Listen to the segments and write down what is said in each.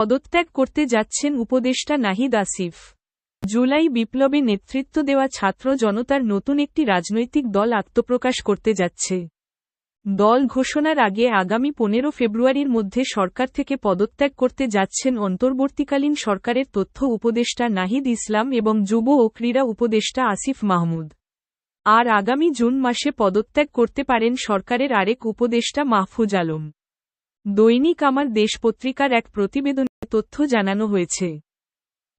পদত্যাগ করতে যাচ্ছেন উপদেষ্টা নাহিদ আসিফ। জুলাই বিপ্লবে নেতৃত্ব দেওয়া ছাত্র জনতার নতুন একটি রাজনৈতিক দল আত্মপ্রকাশ করতে যাচ্ছে। দল ঘোষণার আগে আগামী পনেরো ফেব্রুয়ারির মধ্যে সরকার থেকে পদত্যাগ করতে যাচ্ছেন অন্তর্বর্তীকালীন সরকারের তথ্য উপদেষ্টা নাহিদ ইসলাম এবং যুব ও ক্রীড়া উপদেষ্টা আসিফ মাহমুদ। আর আগামী জুন মাসে পদত্যাগ করতে পারেন সরকারের আরেক উপদেষ্টা মাহফুজ আলম। দৈনিক আমার দেশ পত্রিকার এক প্রতিবেদনে তথ্য জানানো হয়েছে।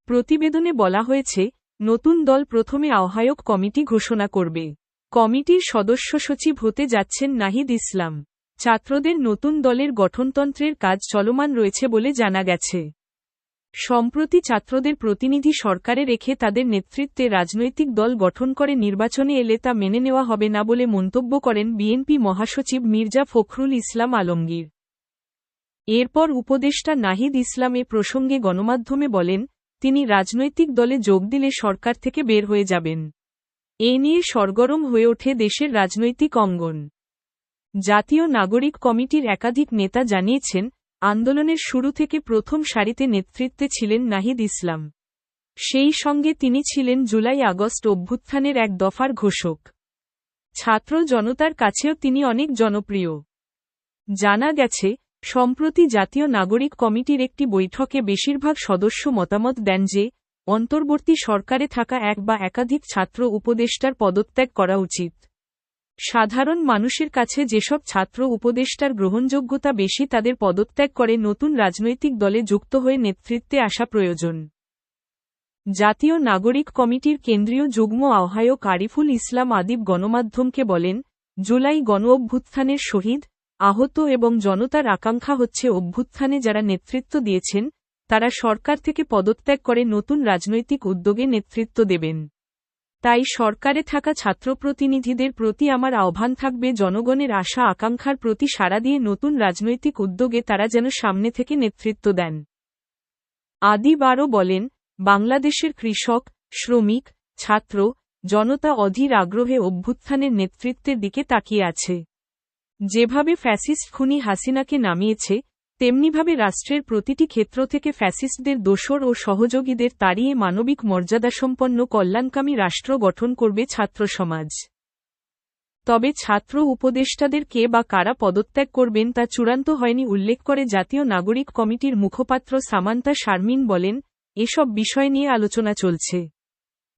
প্রতিবেদনে বলা হয়েছে, নতুন দল প্রথমে আহ্বায়ক কমিটি ঘোষণা করবে। কমিটির সদস্য সচিব হতে যাচ্ছেন নাহিদ ইসলাম। ছাত্রদের নতুন দলের গঠনতন্ত্রের কাজ চলমান রয়েছে বলে জানা গেছে। সম্প্রতি ছাত্রদের প্রতিনিধি সরকারে রেখে তাদের নেতৃত্বে রাজনৈতিক দল গঠন করে নির্বাচনে এলে তা মেনে নেওয়া হবে না বলে মন্তব্য করেন বিএনপি মহাসচিব মির্জা ফখরুল ইসলাম আলমগীর। এরপর উপদেষ্টা নাহিদ ইসলাম এ প্রসঙ্গে গণমাধ্যমে বলেন, তিনি রাজনৈতিক দলে যোগ দিলে সরকার থেকে বের হয়ে যাবেন। এ নিয়ে সরগরম হয়ে ওঠে দেশের রাজনৈতিক অঙ্গন। জাতীয় নাগরিক কমিটির একাধিক নেতা জানিয়েছেন, আন্দোলনের শুরু থেকে প্রথম সারিতে নেতৃত্বে ছিলেন নাহিদ ইসলাম। সেই সঙ্গে তিনি ছিলেন জুলাই আগস্ট অভ্যুত্থানের এক দফার ঘোষক। ছাত্র জনতার কাছেও তিনি অনেক জনপ্রিয়। জানা গেছে সম্প্রতি জাতীয় নাগরিক কমিটির একটি বৈঠকে বেশিরভাগ সদস্য মতামত দেন যে, অন্তর্বর্তী সরকারে থাকা এক বা একাধিক ছাত্র উপদেষ্টার পদত্যাগ করা উচিত। সাধারণ মানুষের কাছে যেসব ছাত্র উপদেষ্টার গ্রহণযোগ্যতা বেশি তাদের পদত্যাগ করে নতুন রাজনৈতিক দলে যুক্ত হয়ে নেতৃত্বে আসা প্রয়োজন। জাতীয় নাগরিক কমিটির কেন্দ্রীয় যুগ্ম আহ্বায়ক আরিফুল ইসলাম আদিব গণমাধ্যমকে বলেন, জুলাই গণ অভ্যুত্থানের শহীদ আহত এবং জনতার আকাঙ্ক্ষা হচ্ছে অভ্যুত্থানে যারা নেতৃত্ব দিয়েছেন, তারা সরকার থেকে পদত্যাগ করে নতুন রাজনৈতিক উদ্যোগে নেতৃত্ব দেবেন। তাই সরকারে থাকা ছাত্র প্রতিনিধিদের প্রতি আমার আহ্বান থাকবে জনগণের আশা আকাঙ্ক্ষার প্রতি সাড়া দিয়ে নতুন রাজনৈতিক উদ্যোগে তারা যেন সামনে থেকে নেতৃত্ব দেন। আদিব আরও বলেন, বাংলাদেশের কৃষক, শ্রমিক, ছাত্র, জনতা অধীর আগ্রহে অভ্যুত্থানের নেতৃত্বের দিকে তাকিয়ে আছে। যেভাবে ফ্যাসিস্ট খুনি হাসিনাকে নামিয়েছে, তেমনিভাবে রাষ্ট্রের প্রতিটি ক্ষেত্র থেকে ফ্যাসিস্টদের দোসর ও সহযোগীদের তাড়িয়ে মানবিক মর্যাদাসম্পন্ন কল্যাণকামী রাষ্ট্র গঠন করবে ছাত্র সমাজ। তবে ছাত্র উপদেষ্টাদের কে বা কারা পদত্যাগ করবেন তা চূড়ান্ত হয়নি উল্লেখ করে জাতীয় নাগরিক কমিটির মুখপাত্র সামান্তা শারমিন বলেন, এসব বিষয় নিয়ে আলোচনা চলছে।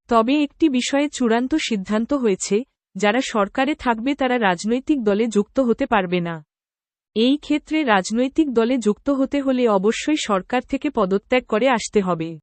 তবে একটি বিষয়ে চূড়ান্ত সিদ্ধান্ত হয়েছে যারা সরকারে থাকবে তারা রাজনৈতিক দলে যুক্ত হতে পারবে না। এই ক্ষেত্রে রাজনৈতিক দলে যুক্ত হতে হলে অবশ্যই সরকার থেকে পদত্যাগ করে আসতে হবে।